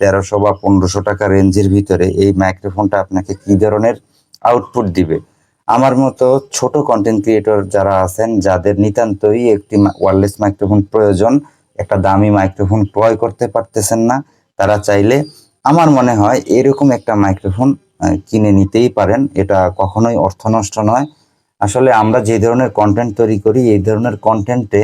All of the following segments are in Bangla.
তেরোশো বা পনেরোশো টাকা রেঞ্জের ভিতরে এই মাইক্রোফোনটা আপনাকে কি ধরনের আউটপুট দিবে? আমার মতো ছোট কন্টেন্ট ক্রিয়েটর যারা আছেন, যাদের নিতান্তই একটি ওয়ারলেস মাইক্রোফোন প্রয়োজন, একটা দামি মাইক্রোফোন ক্রয় করতে পারতেছেন না, তারা চাইলে আমার মনে হয় এরকম একটা মাইক্রোফোন কিনে নিতেই পারেন। এটা কখনোই অর্থ নষ্ট নয়। আসলে আমরা যে ধরনের কন্টেন্ট তৈরি করি, এই ধরনের কন্টেন্টে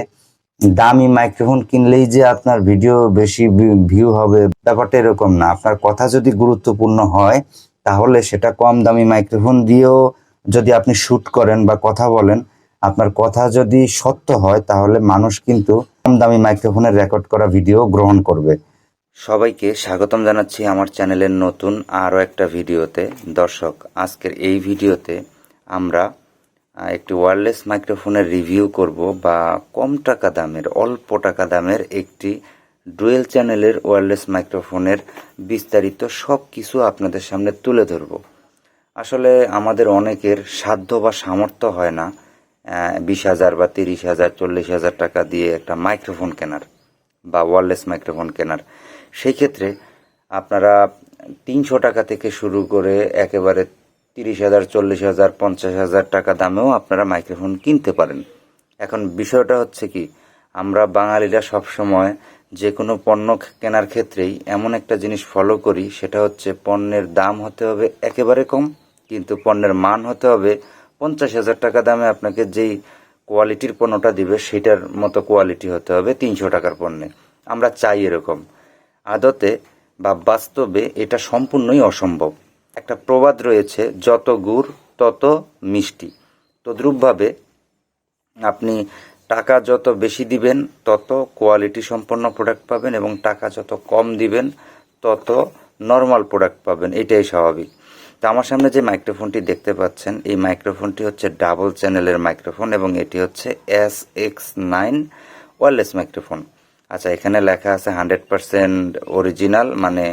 দামি মাইক্রোফোন কিনলেই যে আপনার ভিডিও বেশি ভিউ হবে, ব্যাপারটা এরকম না। আপনার কথা যদি গুরুত্বপূর্ণ হয়, তাহলে সেটা কম দামি মাইক্রোফোন দিয়েও যদি আপনি শুট করেন বা কথা বলেন, আপনার কথা যদি সত্য হয়, তাহলে মানুষ কিন্তু কম দামি মাইক্রোফোনের রেকর্ড করা ভিডিও গ্রহণ করবে। সবাইকে স্বাগতম জানাচ্ছি আমার চ্যানেলের নতুন আরও একটা ভিডিওতে দর্শক, আজকের এই ভিডিওতে আমরা একটি ওয়্যারলেস মাইক্রোফোনের রিভিউ করব বা কম টাকা দামের, অল্প টাকা দামের একটি ডুয়েল চ্যানেলের ওয়্যারলেস মাইক্রোফোনের বিস্তারিত সব কিছু আপনাদের সামনে তুলে ধরব। আসলে আমাদের অনেকের সাধ্য বা সামর্থ্য হয় না বিশ হাজার বা তিরিশ হাজার, চল্লিশ হাজার টাকা দিয়ে একটা মাইক্রোফোন কেনার বা ওয়্যারলেস মাইক্রোফোন কেনার। সেই ক্ষেত্রে আপনারা তিনশো টাকা থেকে শুরু করে একেবারে তিরিশ হাজার, চল্লিশ হাজার, পঞ্চাশ হাজার টাকা দামেও আপনারা মাইক্রোফোন কিনতে পারেন। এখন বিষয়টা হচ্ছে কি, আমরা বাঙালিরা সবসময় যে কোনো পণ্য কেনার ক্ষেত্রেই এমন একটা জিনিস ফলো করি, সেটা হচ্ছে পণ্যের দাম হতে হবে একেবারে কম, কিন্তু পণ্যের মান হতে হবে পঞ্চাশ হাজার টাকা দামে আপনাকে যেই কোয়ালিটির পণ্যটা দিবে, সেটার মতো কোয়ালিটি হতে হবে তিনশো টাকার পণ্যে। আমরা চাই এরকম। আদতে বা বাস্তবে এটা সম্পূর্ণই অসম্ভব। একটা প্রবাদ রয়েছে, যত গুড়, তত মিষ্টি। তদ্রূপভাবে আপনি টাকা যত বেশি দিবেন, তত কোয়ালিটি সম্পন্ন প্রোডাক্ট পাবেন এবং টাকা যত কম দিবেন, তত নর্মাল প্রোডাক্ট পাবেন। এটাই স্বাভাবিক। তো আমার সামনে যে মাইক্রোফোনটি দেখতে পাচ্ছেন, এই মাইক্রোফোনটি হচ্ছে ডাবল চ্যানেলের মাইক্রোফোন এবং এটি হচ্ছে S X nine wireless microphone আচ্ছা এখানে লেখা আছে হান্ড্রেড পার্সেন্ট অরিজিনাল মানে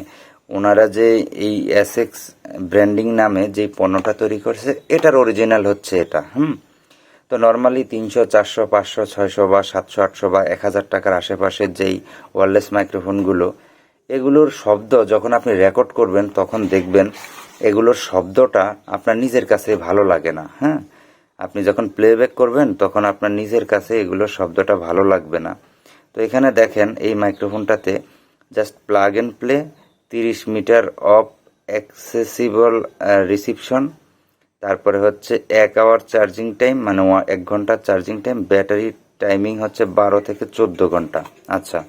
ওনারা যে এই এক্স ব্র্যান্ডিং নামে যে পণ্যটা তৈরি করছে, এটার অরিজিনাল হচ্ছে এটা, হুম? তো নর্মালি তিনশো, চারশো, পাঁচশো, ছয়শো বা সাতশো, আটশো বা এক হাজার টাকার আশেপাশে যেই ওয়ারলেস মাইক্রোফোনগুলো এগুলোর শব্দ যখন আপনি রেকর্ড করবেন, তখন দেখবেন এগুলোর শব্দটা আপনার নিজের কাছে ভালো লাগে না হ্যাঁ? আপনি যখন প্লেব্যাক করবেন, তখন আপনার নিজের কাছে এগুলোর শব্দটা ভালো লাগবে না। তো এখানে দেখেন এই মাইক্রোফোনটাতে জাস্ট প্লাগ এন্ড প্লে তিরিশ মিটার অফ অ্যাক্সেসিবল রিসিপশন। তারপরে হচ্ছে এক আওয়ার চার্জিং টাইম মানে এক ঘণ্টা চার্জিং টাইম। ব্যাটারি টাইমিং হচ্ছে বারো থেকে চোদ্দ ঘণ্টা। আচ্ছা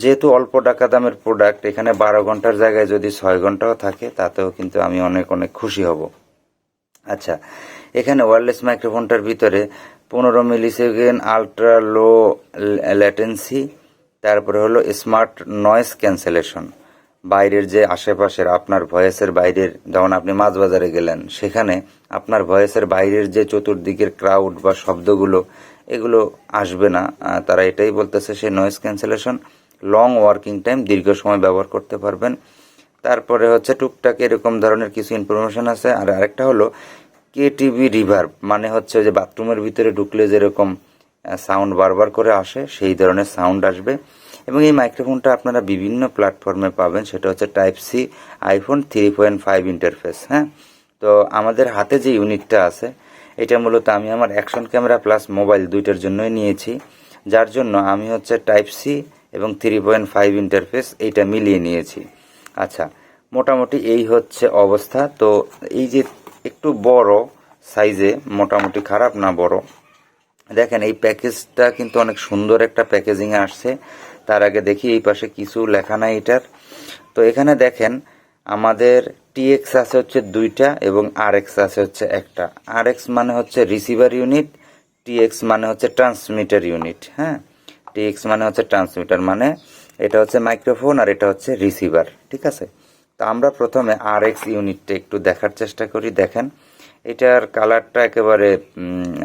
যেহেতু অল্প টাকা দামের প্রোডাক্ট, এখানে বারো ঘণ্টার জায়গায় যদি ছয় ঘন্টাও থাকে, তাতেও কিন্তু আমি অনেক অনেক খুশি হব। আচ্ছা এখানে ওয়্যারলেস মাইক্রোফোনটার ভিতরে পনেরো millisecond ultra low latency তারপরে হলো স্মার্ট নয়েজ ক্যান্সেলেশন বাইরের যে আশেপাশের আপনার ভয়েসের বাইরের, যেমন আপনি মাছ বাজারে গেলেন, সেখানে আপনার ভয়েসের বাইরের যে চতুর্দিকের ক্রাউড বা শব্দগুলো, এগুলো আসবে না। তারা এটাই বলতেছে সেই noise cancellation long working time দীর্ঘ সময় ব্যবহার করতে পারবেন। তারপরে হচ্ছে টুকটাক এরকম ধরনের কিছু ইনফরমেশন আছে। আর আরেকটা হলো কেটিভি রিভার্ব মানে হচ্ছে যে বাথরুমের ভিতরে ঢুকলে যেরকম সাউন্ড বারবার করে আসে, সেই ধরনের সাউন্ড আসবে। এবং এই মাইক্রোফোনটা আপনারা বিভিন্ন প্ল্যাটফর্মে পাবেন, সেটা হচ্ছে type C iPhone three point five interface হ্যাঁ? তো আমাদের হাতে যে ইউনিটটা আছে, এটা মূলত আমি আমার অ্যাকশন ক্যামেরা প্লাস মোবাইল দুইটার জন্যই নিয়েছি। যার জন্য আমি হচ্ছে টাইপ সি এবং থ্রি পয়েন্ট ফাইভ ইন্টারফেস এইটা মিলিয়ে নিয়েছি। আচ্ছা মোটামুটি এই হচ্ছে অবস্থা। তো এই যে একটু বড় সাইজে মোটামুটি খারাপ না বড়। দেখেন এই প্যাকেজটা কিন্তু অনেক সুন্দর একটা প্যাকেজিংয়ে আসছে। তার আগে দেখি এই পাশে কিছু লেখা নাই এটার। তো এখানে দেখেন, আমাদের টিএক্স আছে হচ্ছে দুইটা এবং আর এক্স আছে হচ্ছে একটা। আর এক্স মানে হচ্ছে রিসিভার ইউনিট টিএক্স মানে হচ্ছে ট্রান্সমিটার ইউনিট হ্যাঁ? টিএক্স মানে হচ্ছে ট্রান্সমিটার মানে এটা হচ্ছে মাইক্রোফোন আর এটা হচ্ছে রিসিভার ঠিক আছে? তো আমরা প্রথমে আর এক্স ইউনিটটা একটু দেখার চেষ্টা করি, দেখেন। এটার কালারটা একেবারে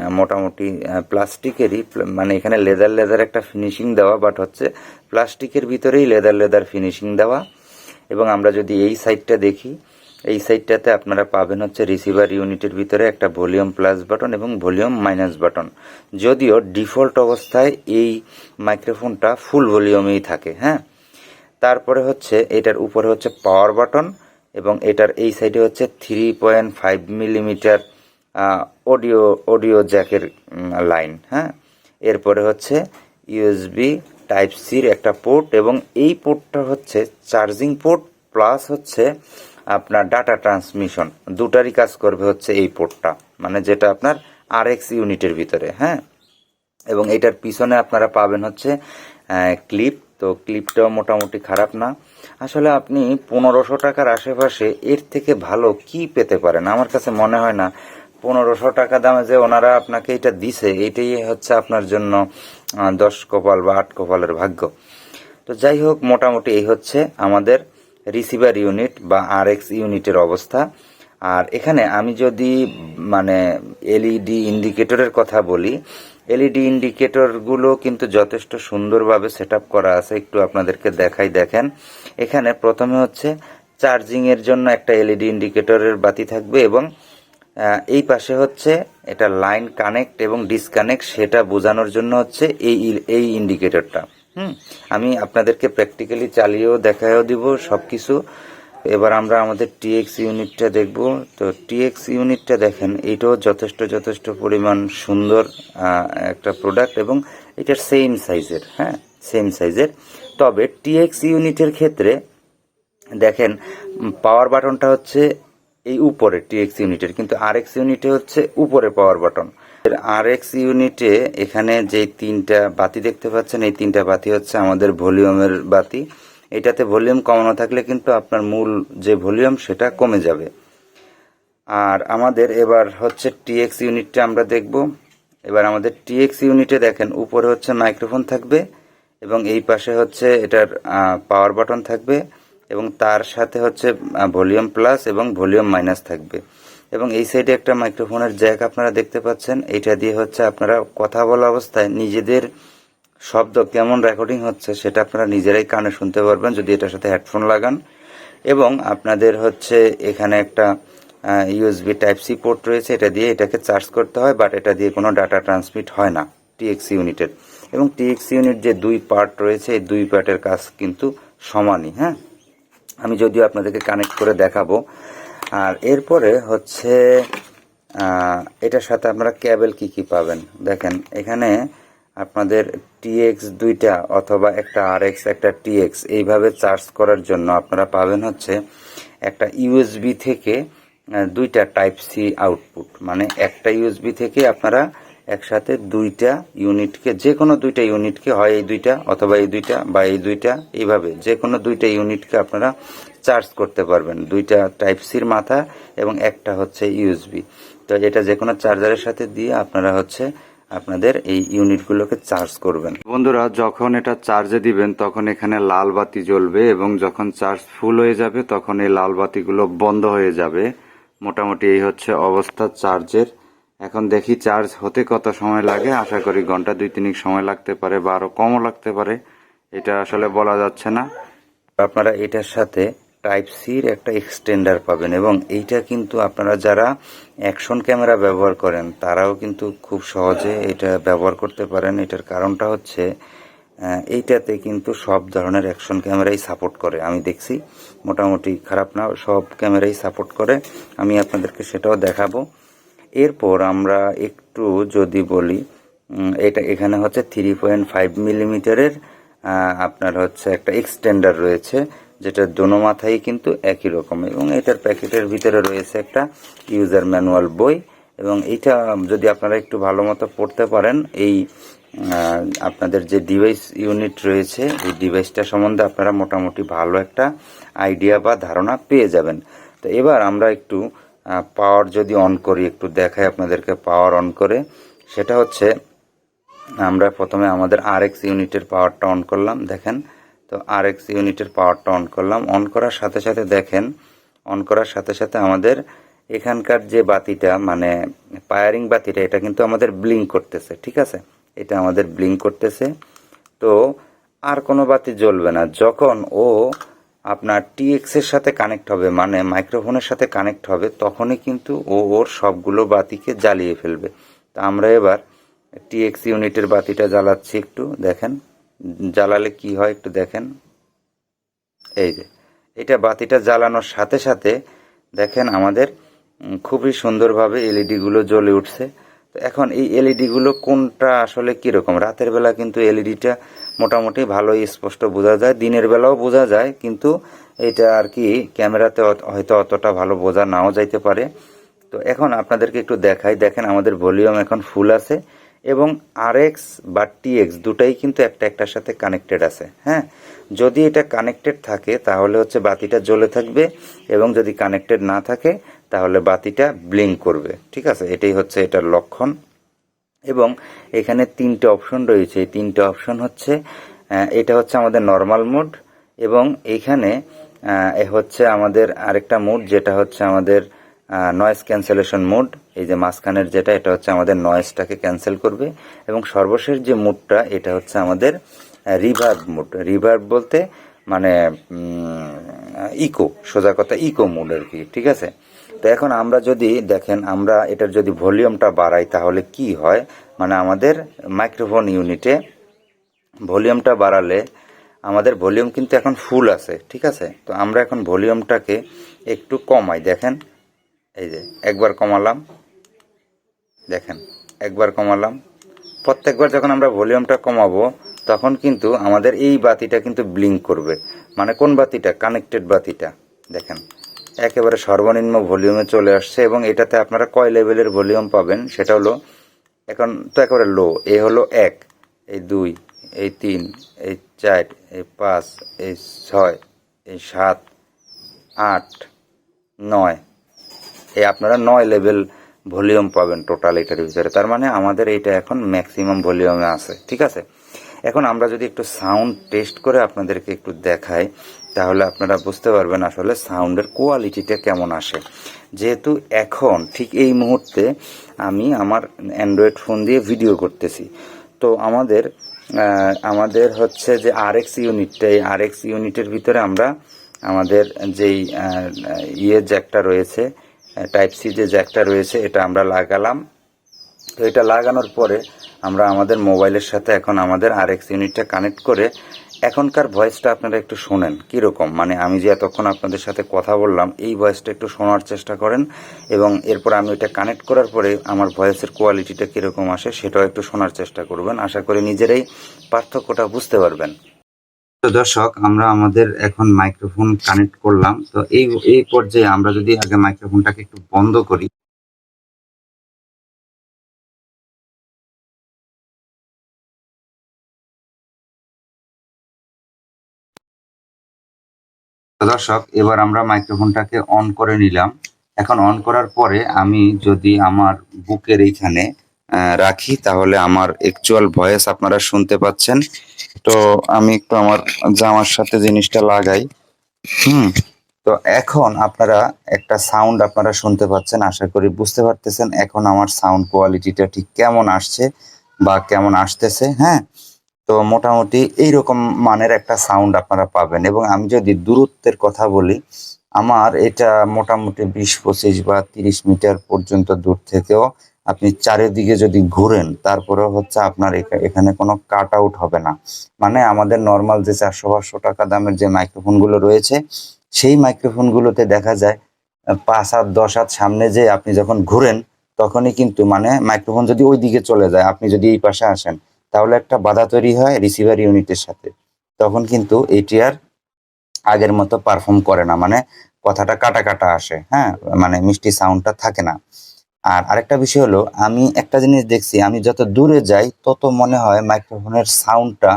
মোটামুটি প্লাস্টিকেরই, প্ল- মানে এখানে লেদার লেদার একটা ফিনিশিং দেওয়া, বাট হচ্ছে প্লাস্টিকের ভিতরেই লেদার লেদার ফিনিশিং দেওয়া। এবং আমরা যদি এই সাইডটা দেখি, এই সাইডটাতে আপনারা পাবেন হচ্ছে রিসিভার ইউনিটের ভিতরে একটা ভলিউম প্লাস বাটন এবং ভলিউম মাইনাস বাটন। যদিও ডিফল্ট অবস্থায় এই মাইক্রোফোনটা ফুল ভলিউমেই থাকে হ্যাঁ? তারপরে হচ্ছে এটার উপরে হচ্ছে পাওয়ার বাটন এবং এটার এই সাইডে হচ্ছে three point five millimetre audio audio জ্যাকের line হ্যাঁ? এরপরে হচ্ছে ইউএসবি টাইপ সির একটা পোর্ট এবং এই পোর্টটা হচ্ছে চার্জিং পোর্ট প্লাস হচ্ছে আপনার ডাটা ট্রান্সমিশন দুটারই কাজ করবে হচ্ছে এই পোর্টটা মানে যেটা আপনার আর এক্স ইউনিটের ভিতরে হ্যাঁ? এবং এটার পিছনে আপনারা পাবেন হচ্ছে ক্লিপ তো ক্লিপটাও মোটামুটি খারাপ না। আসলে আপনি পনেরোশো টাকার আশেপাশে এর থেকে ভালো কি পেতে পারেন? আমার কাছে মনে হয় না। পনেরোশো টাকা দামে যে ওনারা আপনাকে এটা দিছে, এটাই হচ্ছে আপনার জন্য দশ কপাল বা আট কপালের ভাগ্য। তো যাই হোক, মোটামুটি এই হচ্ছে আমাদের রিসিভার ইউনিট বা আর এক্স ইউনিটের অবস্থা। আর এখানে আমি যদি মানে এলইডি ইন্ডিকেটরের কথা বলি এলইডি ইন্ডিকেটরগুলো কিন্তু যথেষ্ট সুন্দরভাবে সেট করা আছে। একটু আপনাদেরকে দেখাই, দেখেন। এখানে প্রথমে হচ্ছে চার্জিং এর জন্য একটা এলইডি ইন্ডিকেটরের বাতি থাকবে এবং এই পাশে হচ্ছে এটা লাইন কানেক্ট এবং ডিসকানেক্ট সেটা বোঝানোর জন্য হচ্ছে এই এই ইন্ডিকেটরটা হুম? আমি আপনাদেরকে প্র্যাকটিক্যালি চালিয়েও দেখায়ও দিব সবকিছু। এবার আমরা আমাদের টিএক্স ইউনিটটা দেখব। তো টিএক্স ইউনিটটা দেখেন, এটাও যথেষ্ট যথেষ্ট পরিমাণ সুন্দর একটা প্রোডাক্ট এবং এটার সেম সাইজের হ্যাঁ সেম সাইজের তবে টিএক্স ইউনিটের ক্ষেত্রে দেখেন পাওয়ার বাটনটা হচ্ছে এই উপরে টিএক্স ইউনিটের কিন্তু আর এক্স ইউনিটে হচ্ছে উপরে পাওয়ার বাটন আর এক্স ইউনিটে এখানে যে তিনটা বাতি দেখতে পাচ্ছেন, এই তিনটা বাতি হচ্ছে আমাদের ভলিউমের বাতি। এটাতে ভলিউম কমানো থাকলে কিন্তু আপনার মূল যে ভলিউম, সেটা কমে যাবে। আর আমাদের এবার হচ্ছে টিএক্স ইউনিটটা আমরা দেখব। এবার আমাদের টিএক্স ইউনিটে দেখেন, উপরে হচ্ছে মাইক্রোফোন থাকবে এবং এই পাশে হচ্ছে এটার পাওয়ার বাটন থাকবে এবং তার সাথে হচ্ছে ভলিউম প্লাস এবং ভলিউম মাইনাস থাকবে। এবং এই সাইডে একটা মাইক্রোফোনের জ্যাক আপনারা দেখতে পাচ্ছেন। এটা দিয়ে হচ্ছে আপনারা কথা বলা অবস্থায় নিজেদের শব্দ কেমন রেকর্ডিং হচ্ছে সেটা আপনারা নিজেরাই কানে শুনতে পারবেন যদি এটার সাথে হেডফোন লাগান। এবং আপনাদের হচ্ছে এখানে একটা ইউএসবি টাইপ সি পোর্ট রয়েছে, এটা দিয়ে এটাকে চার্জ করতে হয় বাট এটা দিয়ে কোনো ডাটা ট্রান্সমিট হয় না টিএক্স ইউনিটের এবং টিএক্স ইউনিট যে দুই পার্ট রয়েছে, এই দুই পার্টের কাজ কিন্তু সমানই হ্যাঁ? আমি যদিও আপনাদেরকে কানেক্ট করে দেখাবো। আর এরপরে হচ্ছে এটার সাথে আপনারা ক্যাবেল কি কি পাবেন? দেখেন, এখানে আপনাদের টিএক্স দুইটা অথবা একটা আর এক্স একটা টিএক্স এইভাবে চার্জ করার জন্য আপনারা পাবেন হচ্ছে একটা ইউএসবি থেকে দুইটা টাইপ সি আউটপুট মানে একটা ইউএসবি থেকে আপনারা একসাথে দুইটা ইউনিটকে যে কোনো দুইটা ইউনিটকে হয় এই দুইটা অথবা এই দুইটা বা এই দুইটা, এইভাবে যে কোনো দুইটা ইউনিটকে আপনারা চার্জ করতে পারবেন। দুইটা টাইপ সির মাথা এবং একটা হচ্ছে ইউএসবি তো এটা যে কোনো চার্জারের সাথে দিয়ে আপনারা হচ্ছে আপনাদের এই ইউনিটগুলোকে চার্জ করবেন। বন্ধুরা যখন এটা চার্জে দিবেন তখন এখানে লাল বাতি জ্বলবে এবং যখন চার্জ ফুল হয়ে যাবে তখন এই লাল বাতিগুলো বন্ধ হয়ে যাবে। মোটামুটি এই হচ্ছে অবস্থা চার্জের। এখন দেখি চার্জ হতে কত সময় লাগে? আশা করি ঘণ্টা দুই তিনিক সময় লাগতে পারে বা আরও কমও লাগতে পারে। এটা আসলে বলা যাচ্ছে না। আপনারা এটার সাথে টাইপ সির একটা এক্সটেন্ডার পাবেন এবং এইটা কিন্তু আপনারা যারা অ্যাকশন ক্যামেরা ব্যবহার করেন, তারাও কিন্তু খুব সহজে এটা ব্যবহার করতে পারেন। এটার কারণটা হচ্ছে এইটাতে কিন্তু সব ধরনের অ্যাকশন ক্যামেরাই সাপোর্ট করে। আমি দেখছি, মোটামুটি খারাপ না, সব ক্যামেরাই সাপোর্ট করে। আমি আপনাদেরকে সেটাও দেখাবো। এরপর আমরা একটু যদি বলি এটা এখানে হচ্ছে থ্রি পয়েন্ট ফাইভ মিলিমিটারের আপনার হচ্ছে একটা এক্সটেন্ডার রয়েছে। যেটা দোনো মাথায় কিন্তু একই রকম। এবং এটার প্যাকেটের ভিতরে রয়েছে একটা ইউজার ম্যানুয়াল বই। এবং এইটা যদি আপনারা একটু ভালো মতো পড়তে পারেন, এই আপনাদের যে ডিভাইস ইউনিট রয়েছে, এই ডিভাইসটা সম্বন্ধে আপনারা মোটামুটি ভালো একটা আইডিয়া বা ধারণা পেয়ে যাবেন। তো এবার আমরা একটু পাওয়ার যদি অন করি, একটু দেখাই আপনাদেরকে পাওয়ার অন করে। সেটা হচ্ছে, আমরা প্রথমে আমাদের আর ইউনিটের পাওয়ারটা অন করলাম। দেখেন তো আর এক্স ইউনিটের পাওয়ারটা অন করলাম। অন করার সাথে সাথে দেখেন অন করার সাথে সাথে আমাদের এখানকার যে বাতিটা মানে পায়ারিং বাতিটা, এটা কিন্তু আমাদের ব্লিঙ্ক করতেছে, ঠিক আছে? এটা আমাদের ব্লিঙ্ক করতেছে। তো আর কোনো বাতি জ্বলবে না। যখন ও আপনার টিএক্স এর সাথে কানেক্ট হবে মানে মাইক্রোফোনের সাথে কানেক্ট হবে, তখনই কিন্তু ও ওর সবগুলো বাতিকে জ্বালিয়ে ফেলবে। তা আমরা এবার টিএক্স ইউনিটের বাতিটা জ্বালাচ্ছি একটু, দেখেন। জ্বালালে কি হয় একটু দেখেন। এই যে, এটা বাতিটা জ্বালানোর সাথে সাথে দেখেন আমাদের খুবই সুন্দরভাবে এলইডি গুলো জ্বলে উঠছে। তো এখন এই এলইডি গুলো কোনটা আসলে কীরকম? রাতের বেলা কিন্তু এলইডিটা মোটামুটি ভালোই স্পষ্ট বোঝা যায়, দিনের বেলাও বোঝা যায়, কিন্তু এটা আর কি ক্যামেরাতে হয়তো অতটা ভালো বোঝা নাও যাইতে পারে। তো এখন আপনাদেরকে একটু দেখাই, দেখেন আমাদের ভলিউম এখন ফুল আছে। এবং আর এক্স বা টিএক্স দুটাই কিন্তু একটা একটার সাথে কানেক্টেড আছে হ্যাঁ? যদি এটা কানেক্টেড থাকে, তাহলে হচ্ছে বাতিটা জ্বলে থাকবে এবং যদি কানেক্টেড না থাকে, তাহলে বাতিটা ব্লিঙ্ক করবে, ঠিক আছে? এটাই হচ্ছে এটার লক্ষণ। এবং এখানে তিনটে অপশন রয়েছে। এই তিনটে অপশন হচ্ছে এটা হচ্ছে আমাদের নর্মাল মোড এবং এখানে হচ্ছে আমাদের আরেকটা মোড যেটা হচ্ছে আমাদের নয়েজ ক্যান্সেলেশন মোড এই যে মাঝখানের যেটা, এটা হচ্ছে আমাদের নয়েজটাকে ক্যান্সেল করবে এবং সর্বশেষ যে মুডটা এটা হচ্ছে আমাদের রিভার্ব মুড রিভার্ব বলতে মানে ইকো সোজা কথা ইকো মুড আর কি, ঠিক আছে? তো এখন আমরা যদি দেখেন, আমরা এটার যদি ভলিউমটা বাড়াই, তাহলে কি হয়? মানে আমাদের মাইক্রোফোন ইউনিটে ভলিউমটা বাড়ালে আমাদের ভলিউম কিন্তু এখন ফুল আছে, ঠিক আছে? তো আমরা এখন ভলিউমটাকে একটু কমাই। দেখেন, এই যে, একবার কমালাম। দেখেন, একবার কমালাম। প্রত্যেকবার যখন আমরা ভলিউমটা কমাবো, তখন কিন্তু আমাদের এই বাতিটা কিন্তু ব্লিঙ্ক করবে। মানে কোন বাতিটা? কানেক্টেড বাতিটা। দেখেন, একেবারে সর্বনিম্ন ভলিউমে চলে আসছে এবং এটাতে আপনারা কয় লেভেলের ভলিউম পাবেন? সেটা হলো, এখন তো একেবারে লো এ হলো এক, এই দুই, এই তিন, এই চার, এই পাঁচ, এই ছয়, এই সাত, আট, নয়। এই আপনারা নয় লেভেল ভলিউম পাবেন টোটাল এটার ভিতরে। তার মানে আমাদের এইটা এখন ম্যাক্সিমাম ভলিউমে আছে, ঠিক আছে? এখন আমরা যদি একটু সাউন্ড টেস্ট করে আপনাদেরকে একটু দেখাই, তাহলে আপনারা বুঝতে পারবেন আসলে সাউন্ডের কোয়ালিটিটা কেমন আসে। যেহেতু এখন ঠিক এই মুহূর্তে আমি আমার অ্যান্ড্রয়েড ফোন দিয়ে ভিডিও করতেছি। তো আমাদের আমাদের হচ্ছে যে আর এক্স ইউনিটটা এই আর এক্স ইউনিটের ভিতরে আমরা আমাদের যেই ইয়ে জ্যাকটা রয়েছে টাইপ সি যে জ্যাকটা রয়েছে, এটা আমরা লাগালাম। তো এটা লাগানোর পরে আমরা আমাদের মোবাইলের সাথে এখন আমাদের আর এক্স ইউনিটটা কানেক্ট করে এখনকার ভয়েসটা আপনারা একটু শোনেন, কীরকম? মানে আমি যে এতক্ষণ আপনাদের সাথে কথা বললাম, এই ভয়েসটা একটু শোনার চেষ্টা করেন এবং এরপর আমি এটা কানেক্ট করার পরে আমার ভয়েসের কোয়ালিটিটা কীরকম আসে সেটাও একটু শোনার চেষ্টা করবেন। আশা করি নিজেরাই পার্থক্যটা বুঝতে পারবেন। তো দর্শক, আমরা আমাদের এখন মাইক্রোফোন কানেক্ট করলাম। তো এই এই পর্যায়ে আমরা যদি আগে মাইক্রোফোনটাকে একটু বন্ধ করি। দর্শক, এবার আমরা মাইক্রোফোনটাকে অন করে নিলাম। এখন অন করার পরে আমি যদি আমার বুকের এইখানে রাখি, তাহলে আমার অ্যাকচুয়াল ভয়েস আপনারা শুনতে পাচ্ছেন। তো আমি একটু আমার জামার সাথে জিনিসটা লাগাই। হুম, তো এখন আপনারা একটা সাউন্ড আপনারা শুনতে পাচ্ছেন, আশা করি বুঝতে পারতেছেন এখন আমার সাউন্ড কোয়ালিটিটা ঠিক কেমন আসছে বা কেমন আসতেছে হ্যাঁ? তো মোটামুটি এইরকম মানের একটা সাউন্ড আপনারা পাবেন। এবং আমি যদি দূরত্বের কথা বলি, আমার এটা মোটামুটি বিশ পঁচিশ বা তিরিশ মিটার পর্যন্ত দূর থেকেও আপনি চারিদিকে যদি ঘুরেন তারপরে হচ্ছে আপনার এখা- এখানে কোনো কাট আউট হবে না। মানে আমাদের নর্মাল যে চারশো পাঁচশো টাকা দামের যে মাইক্রোফোনগুলো রয়েছে, সেই মাইক্রোফোনগুলোতে দেখা যায়, পাঁচ হাত, দশ হাত সামনে যে আপনি যখন ঘুরেন, তখনই কিন্তু মানে মাইক্রোফোন যদি ওই দিকে চলে যায়, আপনি যদি এই পাশে আসেন, তাহলে একটা বাধা তৈরি হয় রিসিভার ইউনিটের সাথে। তখন কিন্তু এটি আর আগের মতো পারফর্ম করে না। মানে কথাটা কাটা কাটা আসে হ্যাঁ? মানে মিষ্টি সাউন্ডটা থাকে না। আর আরেকটা বিষয় হলো, আমি একটা জিনিস দেখছি, আমি যত দূরে যাই, তত মনে হয় মাইক্রোফোনের সাউন্ডটা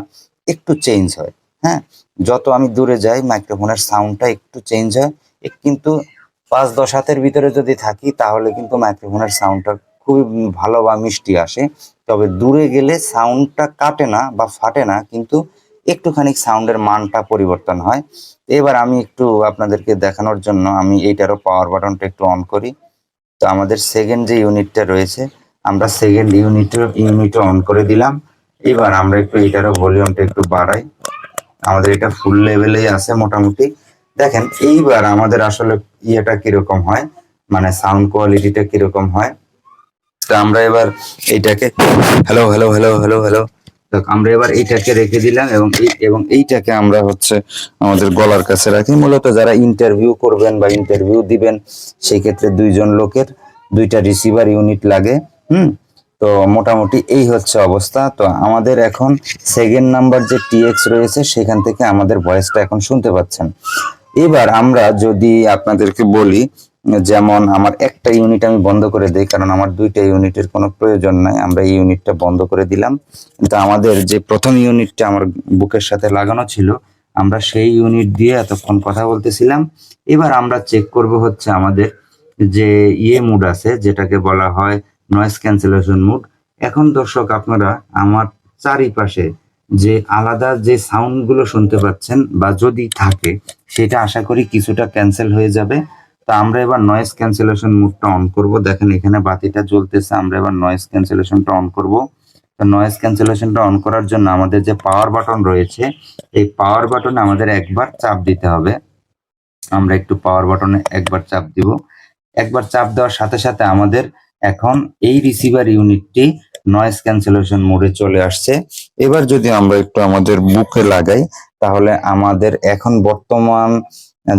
একটু চেঞ্জ হয়। হ্যাঁ? যত আমি দূরে যাই মাইক্রোফোনের সাউন্ডটা একটু চেঞ্জ হয়। কিন্তু পাঁচ দশ হাতের ভিতরে যদি থাকি, তাহলে কিন্তু মাইক্রোফোনের সাউন্ডটা খুবই ভালো বা মিষ্টি আসে। তবে দূরে গেলে সাউন্ডটা কাটে না বা ফাটে না, কিন্তু একটুখানি সাউন্ডের মানটা পরিবর্তন হয়। এবার আমি একটু আপনাদেরকে দেখানোর জন্য আমি এইটারও পাওয়ার বাটনটা একটু অন করি। তো আমাদের সেকেন্ড যে ইউনিটটা রয়েছে, আমরা সেকেন্ড ইউনিট ইউনিটও অন করে দিলাম। এবার আমরা একটু এটারও ভলিউমটা একটু বাড়াই। আমাদের এটা ফুল লেভেলেই আছে মোটামুটি। দেখেন, এইবার আমাদের আসলে ইয়েটা কীরকম হয় মানে সাউন্ড কোয়ালিটিটা কীরকম হয়। তো আমরা এবার এইটাকে hello hello hello hello hello আমরা এবার এইটাকে রেখে দিলাম এবং এই, এবং এইটাকে আমরা হচ্ছে আমাদের গলার কাছে রাখি। মূলত যারা ইন্টারভিউ করবেন বা ইন্টারভিউ দিবেন, সেই ক্ষেত্রে দুইজন লোকের দুইটা রিসিভার ইউনিট লাগে, হুম? তো মোটামুটি এই হচ্ছে অবস্থা। তো আমাদের এখন সেকেন্ড নাম্বার যে টিএক্স রয়েছে, সেখান থেকে আমাদের ভয়েসটা এখন শুনতে পাচ্ছেন। এবার আমরা যদি আপনাদেরকে বলি যেমন আমার একটা ইউনিট আমি বন্ধ করে দেই, কারণ আমার দুইটা ইউনিটের কোনো প্রয়োজন নাই। আমরা এই ইউনিটটা বন্ধ করে দিলাম। কিন্তু আমাদের যে প্রথম ইউনিটটা আমার বুকের সাথে লাগানো ছিল, আমরা সেই ইউনিট দিয়ে এতক্ষণ কথা বলতেছিলাম। এবার আমরা চেক করব হচ্ছে আমাদের যে ইয়ে মুড আছে, যেটাকে বলা হয় নয়েজ ক্যান্সেলেশন মুড এখন দর্শক, আপনারা আমার চারিপাশে যে আলাদা যে সাউন্ডগুলো শুনতে পাচ্ছেন বা যদি থাকে, সেটা আশা করি কিছুটা ক্যান্সেল হয়ে যাবে। তো আমরা এবার নয়েজ ক্যান্সেলেশন মুডটা অন করব। দেখেন, এখানে বাতিটা জ্বলতেছে, আমরা এবার নয়েজ ক্যান্সেলেশনটা অন করব। তো নয়েজ ক্যান্সেলেশনটা অন করার জন্য আমাদের যে পাওয়ার বাটন রয়েছে, এই পাওয়ার বাটনে আমাদের একবার চাপ দিতে হবে। আমরা একটু পাওয়ার বাটনে একবার চাপ দিব। একবার চাপ দেওয়ার সাথে সাথে আমাদের এখন এই রিসিভার ইউনিটটি নয়েজ ক্যান্সেলেশন মোডে চলে আসছে। এবার যদি আমরা একটু আমাদের বুকে লাগাই, তাহলে আমাদের এখন বর্তমান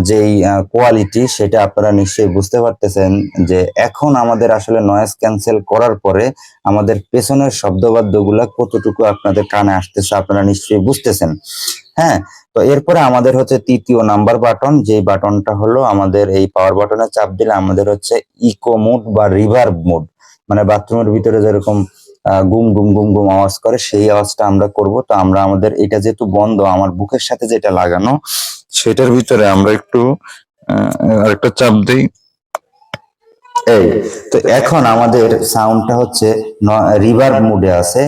যেই কোয়ালিটি সেটা আপনারা নিশ্চয়ই বুঝতে পারতেছেন যে এখন আমাদের আসলে নয়েজ ক্যান্সেল করার পরে আমাদের পেছনের শব্দবাদ্যগুলা কতটুকু আপনাদের কানে আসতেছে আপনারা নিশ্চয়ই বুঝতেছেন। হ্যাঁ তো এরপরে আমাদের হচ্ছে তৃতীয় নাম্বার বাটন যে বাটনটা হলো আমাদের এই পাওয়ার বাটনে চাপ দিলে আমাদের হচ্ছে ইকো মুড বা রিভার্ব মুড মানে বাথরুমের ভিতরে যেরকম গুম গুম গুম গুম আওয়াজ করে, সেই আওয়াজটা আমরা করব। তো আমরা আমাদের এটা যেহেতু বন্ধ, আমার বুকের সাথে যেটা লাগানো, সেটার ভিতরে আমরা একটু আরেকটা চাপ দিই। এই, তো এখন আমাদের সাউন্ডটা হচ্ছে রিভার্ব মুডে আছে,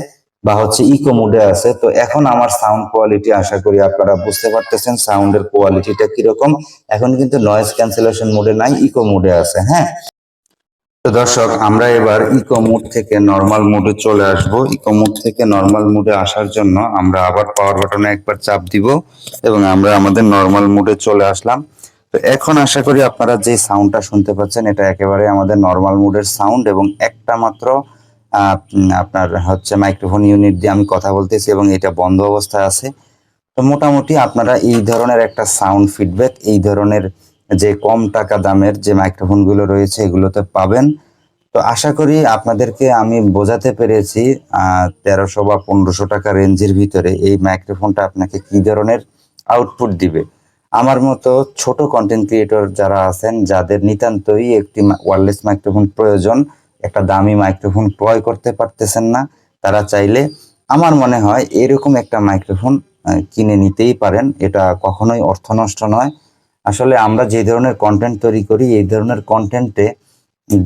বা হচ্ছে ইকো মুডে আছে। তো এখন আমার সাউন্ড কোয়ালিটি আশা করি আপনারা বুঝতে পারতেছেন সাউন্ডের কোয়ালিটিটা কীরকম। এখন কিন্তু নয়েজ ক্যান্সেলেশন মুডে নাই ইকো মুডে আছে হ্যাঁ? তো দর্শক, আমরা এবার ইকো মুড থেকে নর্মাল মুডে চলে আসব। ইকো মুড থেকে নর্মাল মুডে আসার জন্য আমরা আবার পাওয়ার বাটনে একবার চাপ দিব এবং আমরা আমাদের নর্মাল মুডে চলে আসলাম। তো এখন আশা করি আপনারা যে সাউন্ডটা শুনতে পাচ্ছেন, এটা একেবারে আমাদের নর্মাল মুডের সাউন্ড এবং একটা মাত্র আপনার হচ্ছে মাইক্রোফোন ইউনিট দিয়ে আমি কথা বলতেছি এবং এটা বন্ধ অবস্থায় আছে। তো মোটামুটি আপনারা এই ধরনের একটা সাউন্ড ফিডব্যাক এই ধরনের যে কম টাকা দামের যে মাইক্রোফোনগুলো রয়েছে, এগুলোতে পাবেন। তো আশা করি আপনাদেরকে আমি বোঝাতে পেরেছি তেরোশো বা পনেরোশো টাকা রেঞ্জের ভিতরে এই মাইক্রোফোনটা আপনাকে কি ধরনের আউটপুট দিবে। আমার মতো ছোট কন্টেন্ট ক্রিয়েটর যারা আছেন, যাদের নিতান্তই একটি ওয়ারলেস মাইক্রোফোন প্রয়োজন, একটা দামি মাইক্রোফোন ক্রয় করতে পারতেছেন না, তারা চাইলে আমার মনে হয় এরকম একটা মাইক্রোফোন কিনে নিতেই পারেন। এটা কখনোই অর্থ নষ্ট নয়। আসলে আমরা যে ধরনের কন্টেন্ট তৈরি করি, এই ধরনের কন্টেন্টে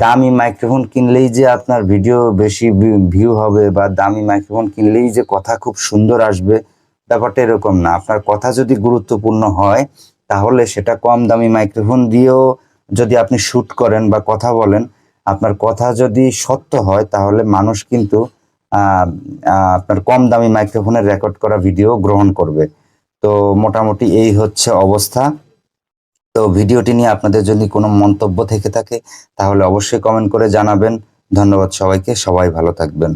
দামি মাইক্রোফোন কিনলেই যে আপনার ভিডিও বেশি ভিউ হবে বা দামি মাইক্রোফোন কিনলেই যে কথা খুব সুন্দর আসবে, ব্যাপারটা এরকম না। আপনার কথা যদি গুরুত্বপূর্ণ হয়, তাহলে সেটা কম দামি মাইক্রোফোন দিয়েও যদি আপনি শুট করেন বা কথা বলেন, আপনার কথা যদি সত্য হয়, তাহলে মানুষ কিন্তু আপনার কম দামি মাইক্রোফোনের রেকর্ড করা ভিডিও গ্রহণ করবে। তো মোটামুটি এই হচ্ছে অবস্থা। তো ভিডিওটি নিয়ে আপনাদের যদি কোনো মন্তব্য থেকে থাকে, তাহলে অবশ্যই কমেন্ট করে জানাবেন। ধন্যবাদ সবাইকে, সবাই ভালো থাকবেন।